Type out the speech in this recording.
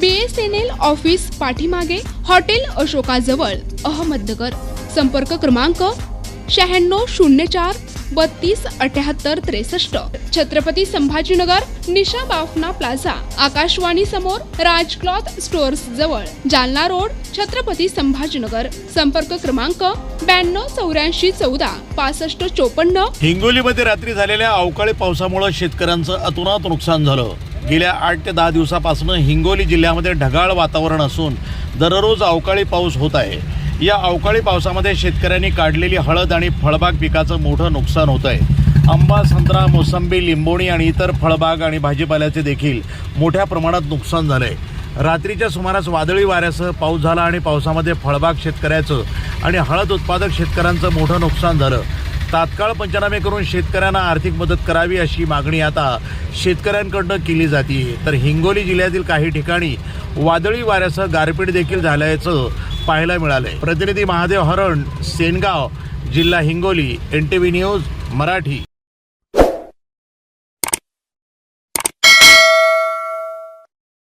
B S N L office पाठीमागे hotel अशोकाजवळ अहमदनगर. संपर्क क्रमांक शहाण्णव शून्य चार बत्तीस अठ्याहत्तर त्रेसष्ट. छत्रपती संभाजीनगर निशा बाफना प्लाझा आकाशवाणी समोर राज क्लॉथ स्टोअर्स जवळ जालना रोड छत्रपती संभाजीनगर. संपर्क क्रमांक ब्याण्णव चौऱ्याऐंशी चौदा पासष्ट चोपन्न. हिंगोलीमध्ये रात्री झालेल्या अवकाळी पावसामुळे शेतकऱ्यांचं अतोनात नुकसान झालं. गेल्या आठ ते दहा दिवसापासून हिंगोली जिल्ह्यामध्ये ढगाळ वातावरण असून दररोज अवकाळी पाऊस होत आहे. या अवकाळी पावसामध्ये शेतकऱ्यांनी काढलेली हळद आणि फळबाग पिकाचं मोठं नुकसान होत आहे. आंबा संत्रा मोसंबी लिंबोणी आणि इतर फळबाग आणि भाजीपाल्याचे देखील मोठ्या प्रमाणात नुकसान झालं आहे रात्रीच्या सुमारास वादळी वाऱ्यासह पाऊस झाला आणि पावसामध्ये फळबाग शेतकऱ्याचं आणि हळद उत्पादक शेतकऱ्यांचं मोठं नुकसान झालं. तात्काळ पंचनामे करून शेतकऱ्यांना आर्थिक मदत करावी अशी मागणी आता शेतकऱ्यांकडनं केली जाते. तर हिंगोली जिल्ह्यातील काही ठिकाणी वादळी वाऱ्यासह गारपीट देखील झाल्याचं पाहायला मिळालंय. प्रतिनिधी महादेव हरण सेनगाव जिल्हा Hingoli N T V news Marathi.